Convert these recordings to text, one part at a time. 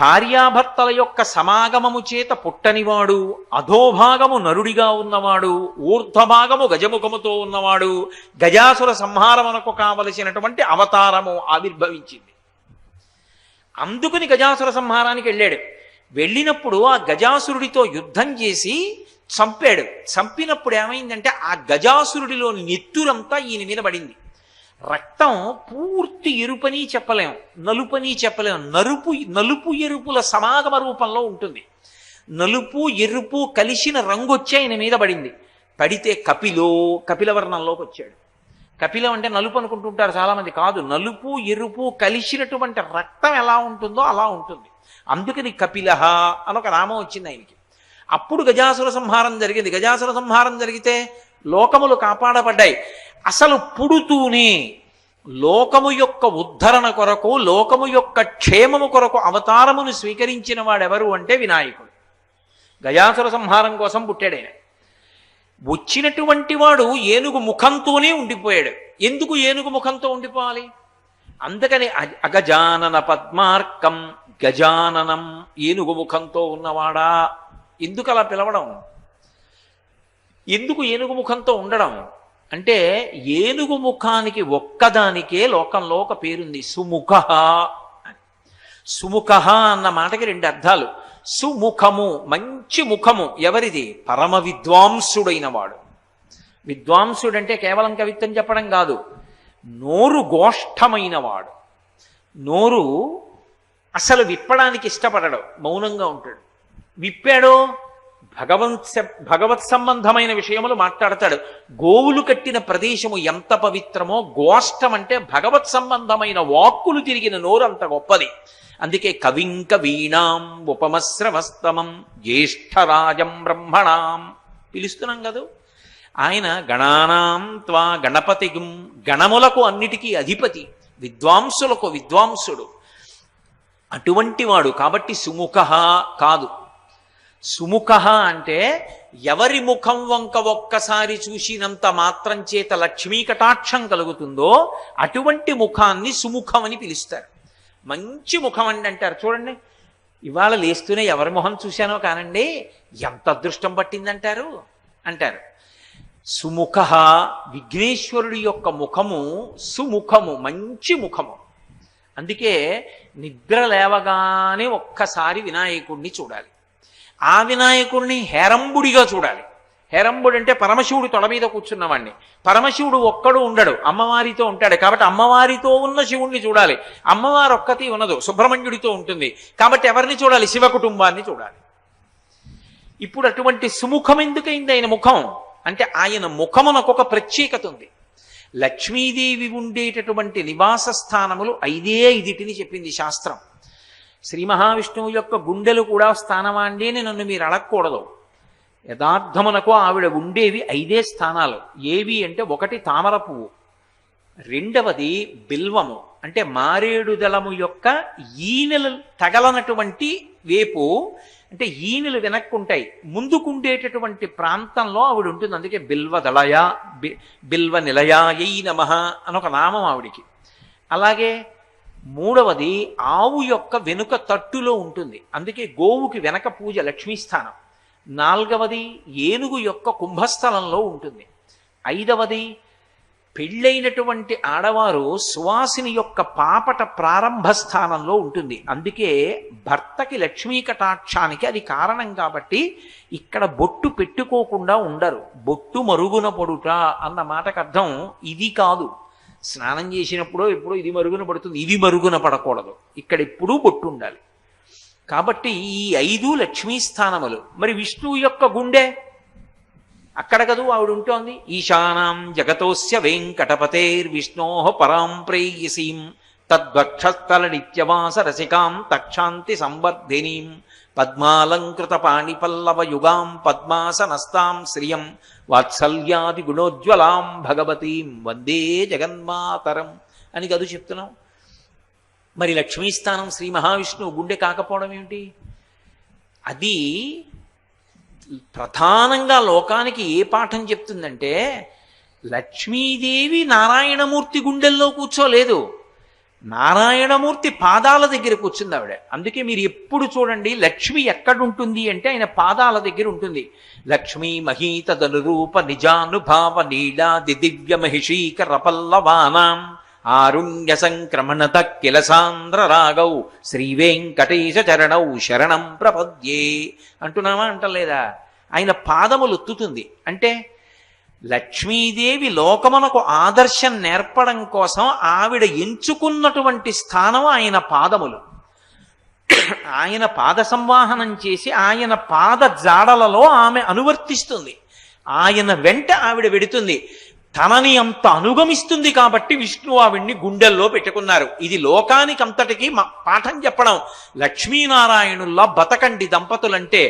భార్యాభర్తల యొక్క సమాగమము చేత పుట్టనివాడు అధోభాగము నరుడిగా ఉన్నవాడు ఊర్ధ్వభాగము గజముఖముతో ఉన్నవాడు గజాసుర సంహారమునకు కావలసినటువంటి అవతారము ఆవిర్భవించింది. అందుకుని గజాసుర సంహారానికి వెళ్ళాడు. వెళ్ళినప్పుడు ఆ గజాసురుడితో యుద్ధం చేసి చంపాడు. చంపినప్పుడు ఏమైందంటే ఆ గజాసురుడిలో నెత్తురంతా ఈయన మీద పడింది. రక్తం పూర్తి ఎరుపని చెప్పలేం నలుపని చెప్పలేం. నలుపు నలుపు ఎరుపుల సమాగమ రూపంలో ఉంటుంది. నలుపు ఎరుపు కలిసిన రంగు వచ్చి ఆయన మీద పడింది. పడితే కపిలో కపిలవర్ణంలోకి వచ్చాడు. కపిలం అంటే నలుపు అనుకుంటుంటారు చాలామంది. కాదు నలుపు ఎరుపు కలిసినటువంటి రక్తం ఎలా ఉంటుందో అలా ఉంటుంది. అందుకని కపిలహ అని ఒక నామం వచ్చింది ఆయనకి. అప్పుడు గజాసుర సంహారం జరిగింది. గజాసుర సంహారం జరిగితే లోకములు కాపాడబడ్డాయి. అసలు పుడుతూనే లోకము యొక్క ఉద్ధరణ కొరకు లోకము యొక్క క్షేమము కొరకు అవతారమును స్వీకరించిన వాడెవరు అంటే వినాయకుడు. గజాసుర సంహారం కోసం పుట్టాడు ఆయన. వచ్చినటువంటి వాడు ఏనుగు ముఖంతోనే ఉండిపోయాడు. ఎందుకు ఏనుగు ముఖంతో ఉండిపోవాలి? అందుకని అగజానన పద్మార్కం గజాననం ఏనుగు ముఖంతో ఉన్నవాడా? ఎందుకు అలా పిలవడం? ఎందుకు ఏనుగు ముఖంతో ఉండడం? అంటే ఏనుగు ముఖానికి ఒక్కదానికే లోకంలో ఒక పేరుంది. సుముఖ. అని. సుముఖ అన్న మాటకి రెండు అర్థాలు. సుముఖము మంచి ముఖము ఎవరిది? పరమ విద్వాంసుడైన వాడు విద్వాంసుడంటే కేవలం కవిత్వం చెప్పడం కాదు. నోరు గోష్ఠమైన వాడు నోరు అసలు విప్పడానికి ఇష్టపడడు. మౌనంగా ఉంటాడు. విప్పాడో? భగవంత్ భగవత్ సంబంధమైన విషయములు మాట్లాడతాడు. గోవులు కట్టిన ప్రదేశము ఎంత పవిత్రమో గోష్టం అంటే భగవత్ సంబంధమైన వాక్కులు తిరిగిన నోరు అంత గొప్పది. అందుకే కవింక వీణాం ఉపమశ్రవస్తమం జ్యేష్ఠరాజం బ్రహ్మణాం పిలుస్తున్నాం కదా. ఆయన గణానాం త్వా గణపతిగుం గణములకు అన్నిటికీ అధిపతి విద్వాంసులకు విద్వాంసుడు. అటువంటి వాడు కాబట్టి సుముఖ కాదు. సుముఖ అంటే ఎవరి ముఖం వంక ఒక్కసారి చూసినంత మాత్రం చేత లక్ష్మీ కటాక్షం కలుగుతుందో అటువంటి ముఖాన్ని సుముఖం అని పిలుస్తారు. మంచి ముఖం అండి అంటారు. చూడండి. ఇవాళ లేస్తూనే ఎవరి మొహం చూశానో కానండి ఎంత అదృష్టం పట్టిందంటారు? అంటారు. సుముఖ విఘ్నేశ్వరుడి యొక్క ముఖము సుముఖము మంచి ముఖము. అందుకే నిద్ర లేవగానే ఒక్కసారి వినాయకుడిని చూడాలి. ఆ వినాయకుడిని హేరంబుడిగా చూడాలి. హేరంబుడు అంటే పరమశివుడు తొడ మీద కూర్చున్నవాడిని పరమశివుడు ఒక్కడు ఉండడు అమ్మవారితో ఉంటాడు. కాబట్టి అమ్మవారితో ఉన్న శివుణ్ణి చూడాలి. అమ్మవారు ఒక్కటి ఉన్నదు సుబ్రహ్మణ్యుడితో ఉంటుంది. కాబట్టి ఎవరిని చూడాలి? శివ కుటుంబాన్ని చూడాలి. ఇప్పుడు అటువంటి సుముఖం ఎందుకైంది ఆయన ముఖం? అంటే ఆయన ముఖమునకు ఒక ప్రత్యేకత ఉంది. లక్ష్మీదేవి ఉండేటటువంటి నివాస స్థానములు ఐదే ఐదిటిని చెప్పింది శాస్త్రం. శ్రీ మహావిష్ణువు యొక్క గుండెలు కూడా స్థానమాండి అని నన్ను మీరు అడగకూడదు. యథార్థమునకు ఆవిడ ఉండేవి ఐదే స్థానాలు. ఏవి అంటే ఒకటి తామర పువ్వు రెండవది బిల్వము. అంటే మారేడు దళము యొక్క ఈనెలు తగలనటువంటి వేపు అంటే ఈనెలు వెనక్కుంటాయి. ముందుకుండేటటువంటి ప్రాంతంలో ఆవిడ ఉంటుంది. అందుకే బిల్వ దళయ బి- బిల్వ నిలయాయై నమ అని ఒక నామం ఆవిడికి. అలాగే మూడవది ఆవు యొక్క వెనుక తట్టులో ఉంటుంది. అందుకే గోవుకి వెనక పూజ లక్ష్మీస్థానం నాలుగవది ఏనుగు యొక్క కుంభస్థలంలో ఉంటుంది. ఐదవది పెళ్ళైనటువంటి ఆడవారు సువాసిని యొక్క పాపట ప్రారంభ స్థానంలో ఉంటుంది. అందుకే భర్తకి లక్ష్మీ కటాక్షానికి అది కారణం కాబట్టి ఇక్కడ బొట్టు పెట్టుకోకుండా ఉండరు. బొట్టు మరుగున పడుట అన్న మాటకు అర్థం ఇది కాదు. స్నానం చేసినప్పుడు ఎప్పుడో ఇది మరుగున పడుతుంది ఇది మరుగున పడకూడదు. ఇక్కడ ఎప్పుడూ బొట్టు ఉండాలి కాబట్టి ఈ ఐదు లక్ష్మీ స్థానములు. మరి విష్ణువు యొక్క గుండె? అక్కడ కదూ ఆవిడ ఉంటోంది. ఈశానాం జగతోస్య వెంకటపతేర్విష్ణో పరాం ప్రేయసీం తద్వక్షస్థల నిత్యవాస రసికాం తక్షాంతి సంవర్ధినీం. పద్మాలంకృత పాణిపల్లవ యుగాం పద్మాసనస్తాం శ్రియం వాత్సల్యాది గుణోజ్వలాం భగవతీం వందే జగన్మాతరం అని కదూ చెప్తున్నాం. మరి లక్ష్మీస్థానం శ్రీ మహావిష్ణువు గుండె కాకపోవడం ఏమిటి? అది ప్రధానంగా లోకానికి ఏ పాఠం చెప్తుందంటే లక్ష్మీదేవి నారాయణమూర్తి గుండెల్లో కూర్చోలేదు. నారాయణమూర్తి పాదాల దగ్గర కూర్చుంది ఆవిడ. అందుకే మీరు ఎప్పుడు చూడండి లక్ష్మి ఎక్కడుంటుంది అంటే ఆయన పాదాల దగ్గర ఉంటుంది. లక్ష్మీ మహీతదనురూప నిజానుభావ నీలాది దివ్య మహిషీకర పల్లవానాం ఆరుణ్య సంక్రమణత కిలసాంద్ర రాగౌ శ్రీ వెంకటేశ చరణౌ శరణం ప్రపద్యే. అంటున్నావా? అంటలేదా? ఆయన పాదములు ఉత్తుతుంది. అంటే లక్ష్మీదేవి లోకమునకు ఆదర్శం నేర్పడం కోసం ఆవిడ ఎంచుకున్నటువంటి స్థానం ఆయన పాదములు. ఆయన పాద సంవాహనం చేసి ఆయన పాద జాడలలో ఆమె అనువర్తిస్తుంది. ఆయన వెంట ఆవిడ వెడుతుంది. తనని అంత అనుగమిస్తుంది కాబట్టి విష్ణు ఆవిడ్ని గుండెల్లో పెట్టుకున్నారు. ఇది లోకానికి అంతటికీ పాఠం చెప్పడం. లక్ష్మీనారాయణుల్లా బతకండి దంపతులంటే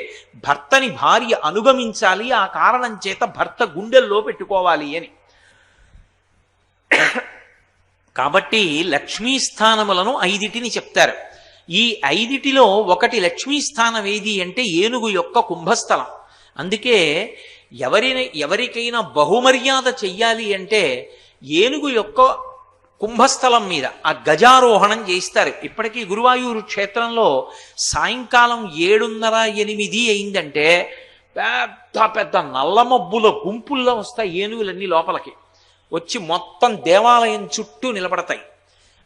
భర్తని భార్య అనుగమించాలి ఆ కారణం చేత భర్త గుండెల్లో పెట్టుకోవాలి అని. కాబట్టి లక్ష్మీ స్థానములను ఐదిటిని చెప్తారు. ఈ ఐదిటిలో ఒకటి లక్ష్మీ స్థానం ఏది అంటే ఏనుగు యొక్క కుంభస్థలం. అందుకే ఎవరిని ఎవరికైనా బహుమర్యాద చెయ్యాలి అంటే ఏనుగు యొక్క కుంభస్థలం మీద ఆ గజారోహణం చేయిస్తారు. ఇప్పటికీ గురువాయూరు క్షేత్రంలో సాయంకాలం ఏడున్నర ఎనిమిది అయిందంటే పెద్ద పెద్ద నల్ల మబ్బుల గుంపుల్లో వస్తాయి ఏనుగులన్నీ లోపలికి. వచ్చి మొత్తం దేవాలయం చుట్టూ నిలబడతాయి.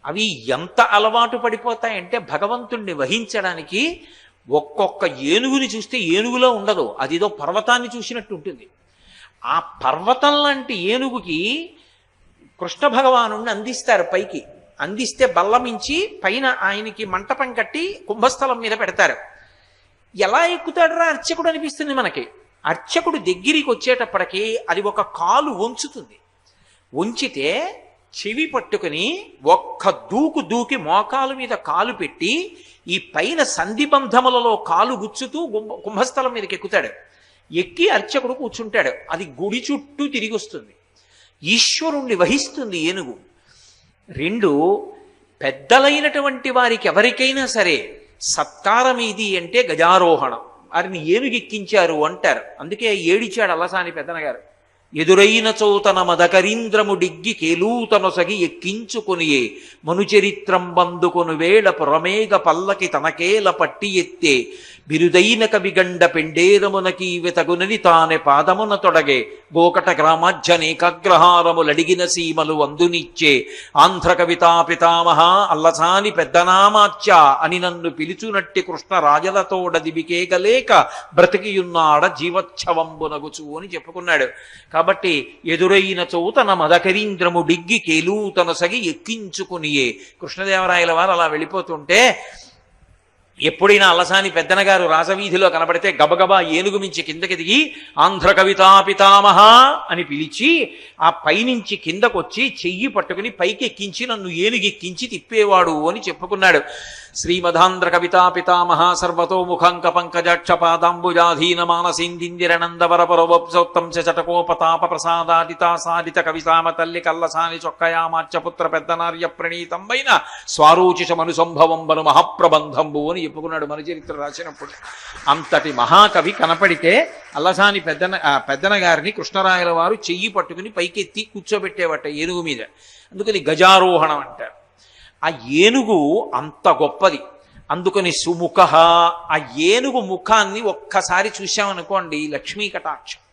అవి ఎంత అలవాటు పడిపోతాయంటే భగవంతుణ్ణి వహించడానికి ఒక్కొక్క ఏనుగుని చూస్తే ఏనుగులో ఉండదు. అదిదో పర్వతాన్ని చూసినట్టు ఉంటుంది. ఆ పర్వతం లాంటి ఏనుగుకి కృష్ణ భగవాను అందిస్తారు పైకి. అందిస్తే బల్లమించి పైన ఆయనకి మంటపం కట్టి కుంభస్థలం మీద పెడతారు. ఎలా ఎక్కుతాడరా అర్చకుడు అనిపిస్తుంది మనకి. అర్చకుడు దగ్గరికి వచ్చేటప్పటికి అది ఒక కాలు వంచుతుంది. వంచితే చెవి పట్టుకుని ఒక్క దూకు దూకి మోకాలు మీద కాలు పెట్టి ఈ పైన సంధిబంధములలో కాలు గుచ్చుతూ కుంభస్థలం మీదకి ఎక్కుతాడు. ఎక్కి అర్చకుడు కూర్చుంటాడు. అది గుడి చుట్టూ తిరిగి వస్తుంది. ఈశ్వరుణ్ణి వహిస్తుంది ఏనుగు. రెండు పెద్దలైనటువంటి వారికి ఎవరికైనా సరే సత్కారం ఇది అంటే గజారోహణం. వారిని ఏనుగెక్కించారు అంటారు. అందుకే ఏడిచాడు అల్లసాని పెద్దనగారు. ఎదురైన చోతన మదకరీంద్రము డిగ్గి కేలూతనొసగి ఎక్కించుకొనియే మనుచరిత్రం బందుకొను వేళ పురమేగ పల్లకి తనకేల పట్టి ఎత్తే బిరుదైన కవిగండ పెండేరమునకి తగునని తానే పాదమున తొడగే గోకట గ్రామాజ్యనేకాగ్రహారములడిగిన సీమలు అందునిచ్చే ఆంధ్ర కవితా పితామహ అల్లసాని పెద్దనామాచ్య అని నన్ను పిలుచునట్టి కృష్ణ రాజలతోడదివికేగలేక బ్రతికియున్నాడ జీవచ్ఛవంబునగుచు అని చెప్పుకున్నాడు. కాబట్టి ఎదురైన చౌతన మదకరీంద్రము డిగ్గి కేలూతన సగి ఎక్కించుకునియే. కృష్ణదేవరాయల వారు అలా వెళ్ళిపోతుంటే ఎప్పుడైనా అలసాని పెద్దనగారు రాసవీధిలో రాజవీధిలో కనబడితే గబగబా ఏనుగు మించి కిందకి దిగి ఆంధ్ర కవితా పితామహ అని పిలిచి ఆ పైనుంచి కిందకొచ్చి చెయ్యి పట్టుకుని పైకి ఎక్కించి నన్ను ఏనుగెక్కించి తిప్పేవాడు అని చెప్పుకున్నాడు. శ్రీమధాంధ్ర కవితా పితామహ సర్వతోముఖాంక పంకజాక్ష పాదాంబుజాధీన మానసిందిందిరనందవర చటకోపతాప ప్రసాదాదితా సాదిత కవితామ తల్లి కల్లసాని చొక్కయామాచ్యపుత్ర పెద్దనార్య ప్రణీతంబైన స్వారోచిషమను సంభవంబను మహాప్రబంధంబు అని చెప్పుకున్నాడు మన చరిత్ర రాసినప్పుడు అంతటి మహాకవి కనపడితే అల్లసాని పెద్దన పెద్దన గారిని కృష్ణరాయల వారు చెయ్యి పట్టుకుని పైకెత్తి కూర్చోబెట్టేవట ఏనుగు మీద అందుకని గజారోహణం అంటారు. ఆ ఏనుగు అంత గొప్పది. అందుకని సుముఖ ఆ ఏనుగు ముఖాన్ని ఒక్కసారి చూశామనుకోండి లక్ష్మీ కటాక్షం.